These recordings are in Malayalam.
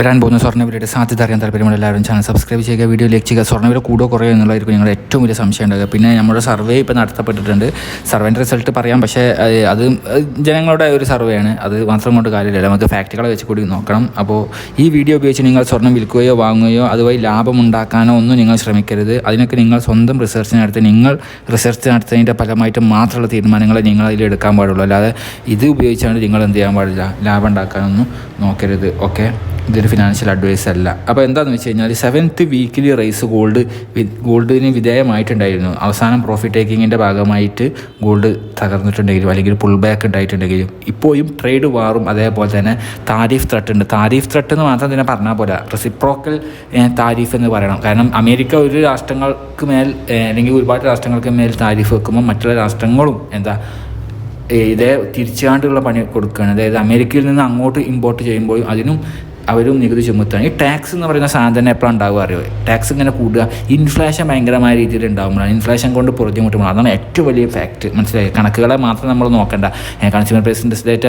വരാൻ പോകുന്ന സ്വർണവിലയുടെ സാധ്യത അറിയാൻ താല്പര്യമുള്ള എല്ലാവരും ചാനൽ സബ്സ്ക്രൈബ് ചെയ്യുക വീഡിയോ ലൈക്ക് ചെയ്യുക. സ്വർണവില കൂടുക കുറയോ എന്നുള്ളതായിരിക്കും നിങ്ങളുടെ ഏറ്റവും വലിയ സംശയം ഉണ്ടാകുക പിന്നെ നമ്മുടെ സർവേ ഇപ്പോൾ നടത്തപ്പെട്ടിട്ടുണ്ട്. സർവേന്റെ റിസൾട്ട് പറയാം. പക്ഷേ അത് ജനങ്ങളുടെ ഒരു സർവേ ആണ്. അത് മാത്രം കൊണ്ട് കാര്യമില്ല. നമുക്ക് ഫാക്റ്റുകളെ വെച്ച് കൂടി നോക്കണം. അപ്പോൾ ഈ വീഡിയോ ഉപയോഗിച്ച് നിങ്ങൾ സ്വർണം വിൽക്കുകയോ വാങ്ങുകയോ അതുവഴി ലാഭം ഉണ്ടാക്കാനോ ഒന്നും നിങ്ങൾ ശ്രമിക്കരുത്. അതിനൊക്കെ നിങ്ങൾ സ്വന്തം റിസർച്ച് നടത്തി നിങ്ങൾ റിസർച്ച് നടത്തുന്നതിന്റെ ഫലമായിട്ട് മാത്രമുള്ള തീരുമാനങ്ങൾ നിങ്ങൾ അതിൽ എടുക്കാൻ പാടുള്ളൂ. അല്ലാതെ ഇത് ഉപയോഗിച്ചാണ് നിങ്ങൾ എന്ത് ചെയ്യാൻ പാടില്ല. ലാഭം ഉണ്ടാക്കാനൊന്നും നോക്കരുത്. ഓക്കെ ഇതൊരു ഫിനാൻഷ്യൽ അഡ്വൈസ് അല്ല. അപ്പോൾ എന്താണെന്ന് വെച്ച് കഴിഞ്ഞാൽ സെവൻത്ത് വീക്കിലി റേസ് ഗോൾഡ് ഗോൾഡിന് വിധേയമായിട്ടുണ്ടായിരുന്നു. അവസാനം പ്രോഫിറ്റ് ടേക്കിങ്ങിന്റെ ഭാഗമായിട്ട് ഗോൾഡ് തകർന്നിട്ടുണ്ടെങ്കിലും അല്ലെങ്കിൽ പുൾ ബാക്ക് ഉണ്ടായിട്ടുണ്ടെങ്കിലും ഇപ്പോഴും ട്രേഡ് വാറും അതേപോലെ തന്നെ താരിഫ് ത്രട്ട് ഉണ്ട്. താരിഫ് ത്രട്ട് എന്ന് മാത്രം തന്നെ പറഞ്ഞാൽ പോരാ. റെസിപ്രോക്കൽ താരിഫ് എന്ന് പറയണം. കാരണം അമേരിക്ക ഒരു രാഷ്ട്രങ്ങൾക്ക് മേൽ അല്ലെങ്കിൽ ഒരുപാട് രാഷ്ട്രങ്ങൾക്ക് മേൽ താരിഫ് വെക്കുമ്പോൾ മറ്റുള്ള രാഷ്ട്രങ്ങളും എന്താ ഇതേ തിരിച്ചാണ്ടുള്ള പണി കൊടുക്കുകയാണ്. അതായത് അമേരിക്കയിൽ നിന്ന് അങ്ങോട്ട് ഇമ്പോർട്ട് ചെയ്യുമ്പോഴും അതിനും അവരും നികുതി ചുമത്താണ് ഈ ടാക്സ് എന്ന് പറയുന്ന സാധനം തന്നെ എപ്പോഴും ഉണ്ടാവുക അറിയോ? ടാക്സ് ഇങ്ങനെ കൂടുക. ഇൻഫ്ലേഷൻ ഭയങ്കരമായ രീതിയിൽ ഉണ്ടാകുമ്പോഴാണ് ഇൻഫ്ലേഷൻ കൊണ്ട് പുറത്തു മുട്ടുമ്പോൾ അതാണ് ഏറ്റവും വലിയ ഫാക്ട് മനസ്സിലായി? കണക്കുകളെ മാത്രം നമ്മൾ നോക്കേണ്ട. Consumer price index data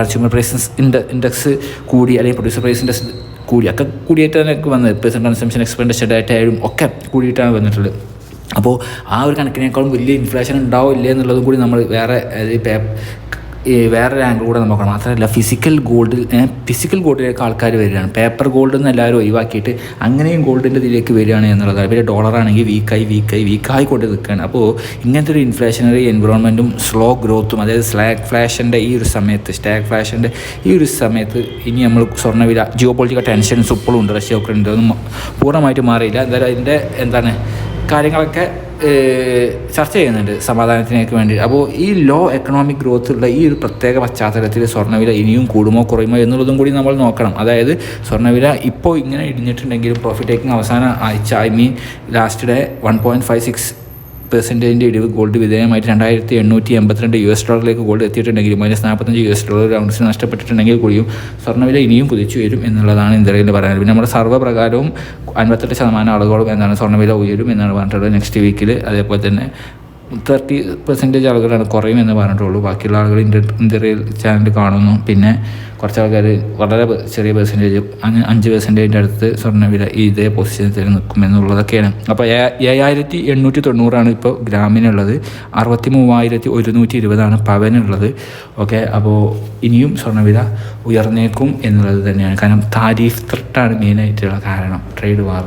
consumer price index കൂടി അല്ലെങ്കിൽ പ്രൊഡ്യൂസർ പ്രൈസ് ഇൻഡെക്സ് കൂടി ഒക്കെ കൂടിയിട്ടാണ് വന്നത്. പേഴ്സൺ കൺസംഷൻ എക്സ്പെൻഡിച്ചർ ഡാറ്റ ആയാലും ഒക്കെ കൂടിയിട്ടാണ് വന്നിട്ടുള്ളത്. അപ്പോൾ ആ ഒരു കണക്കിനേക്കാളും വലിയ ഇൻഫ്ലേഷൻ ഉണ്ടാവില്ല എന്നുള്ളതും കൂടി നമ്മൾ വേറെ അതായത് വേറൊരു ആംഗിൾ കൂടെ നോക്കണം മാത്രമല്ല ഫിസിക്കൽ ഗോൾഡിൽ ഫിസിക്കൽ ഗോൾഡിലേക്ക് ആൾക്കാർ വരികയാണ്. പേപ്പർ ഗോൾഡ് എന്ന് എല്ലാവരും ഒഴിവാക്കിയിട്ട് അങ്ങനെയും ഗോൾഡിന്റെ ഇതിലേക്ക് വരികയാണ് എന്നുള്ളത് പിന്നെ ഡോളറാണെങ്കിൽ വീക്കായി വീക്കായി വീക്കായി കൊണ്ട് നിൽക്കുകയാണ്. അപ്പോൾ ഇങ്ങനത്തെ ഒരു ഇൻഫ്ലേഷനറി എൻവറോൺമെന്റും സ്ലോ ഗ്രോത്തും അതായത് സ്ലാഗ് ഫ്ലാഷിന്റെ ഈ ഒരു സമയത്ത് സ്റ്റാഗ് ഫ്ലാഷിന്റെ ഈ ഒരു സമയത്ത് ഇനി നമ്മൾ സ്വർണവില ജിയോ പൊളിറ്റിക്കൽ ടെൻഷൻസ് ഇപ്പോഴും ഉണ്ട്. റഷ്യ ഒക്കെ ഉണ്ട് അതൊന്നും പൂർണമായിട്ട് മാറിയില്ല. എന്തായാലും അതിന്റെ എന്താണ് കാര്യങ്ങളൊക്കെ ചർച്ച ചെയ്യുന്നുണ്ട് സമാധാനത്തിനേക്ക് വേണ്ടി. അപ്പോൾ ഈ ലോ എക്കണോമിക് ഗ്രോത്ത് ഉള്ള ഈ ഒരു പ്രത്യേക പശ്ചാത്തലത്തിൽ സ്വർണവില ഇനിയും കൂടുമോ കുറയുമോ എന്നുള്ളതും കൂടി നമ്മൾ നോക്കണം. അതായത് സ്വർണവില ഇപ്പോൾ ഇങ്ങനെ ഇടിഞ്ഞിട്ടുണ്ടെങ്കിലും പ്രോഫിറ്റ് ടേക്കിംഗ് അവസാന ആഴ്ച I mean last day one point five six പെർസെന്റേജിന്റെ ഇടിവ് ഗോൾഡ് വിധേയമായിട്ട് രണ്ടായിരത്തി എണ്ണൂറ്റി എൺപത്തിരണ്ട് യു എസ് ഡോളറിലേക്ക് ഗോൾഡ് എത്തിയിട്ടുണ്ടെങ്കിലും മൈനസ് നാൽപ്പത്തഞ്ച് യു എസ് ഡോളർ ഔൺസ് നഷ്ടപ്പെട്ടിട്ടുണ്ടെങ്കിൽ കൂടിയും സ്വർണവില ഇനിയും കുതിച്ചു വരും എന്നുള്ളതാണ് ഇന്ത്യയിൽ പറയുന്നത് പിന്നെ നമ്മുടെ സർവപ്രകാരവും അൻപത്തെട്ട് ശതമാനം ആളുകളും എന്താണ് സ്വർണവില ഉയരും എന്നാണ് പറഞ്ഞിട്ടുള്ളത്. നെക്സ്റ്റ് വീക്കിൽ അതേപോലെ തന്നെ തേർട്ടി പെർസെന്റേജ് ആളുകളാണ് കുറയുമെന്ന് പറഞ്ഞിട്ടുള്ളൂ. ബാക്കിയുള്ള ആളുകൾ ഇന്റർ ഇന്ത്യയിൽ ചാനൽ കാണുന്നു. പിന്നെ കുറച്ച് ആൾക്കാർ വളരെ ചെറിയ പെർസെന്റേജ് അഞ്ച് പെർസെന്റേജിന്റെ അടുത്ത് സ്വർണവില ഇതേ പൊസിഷനിൽ നിൽക്കും എന്നുള്ളതൊക്കെയാണ് അപ്പോൾ ഏഴായിരത്തി എണ്ണൂറ്റി തൊണ്ണൂറാണ് ഇപ്പോൾ ഗ്രാമിനുള്ളത്. അറുപത്തി മൂവായിരത്തി ഒരുന്നൂറ്റി ഇരുപതാണ് പവനുള്ളത്. ഓക്കെ അപ്പോൾ ഇനിയും സ്വർണവില ഉയർന്നേക്കും എന്നുള്ളത് തന്നെയാണ്. കാരണം താരീഫ് ത്രട്ടാണ് മെയിനായിട്ടുള്ള കാരണം ട്രേഡ് വാർ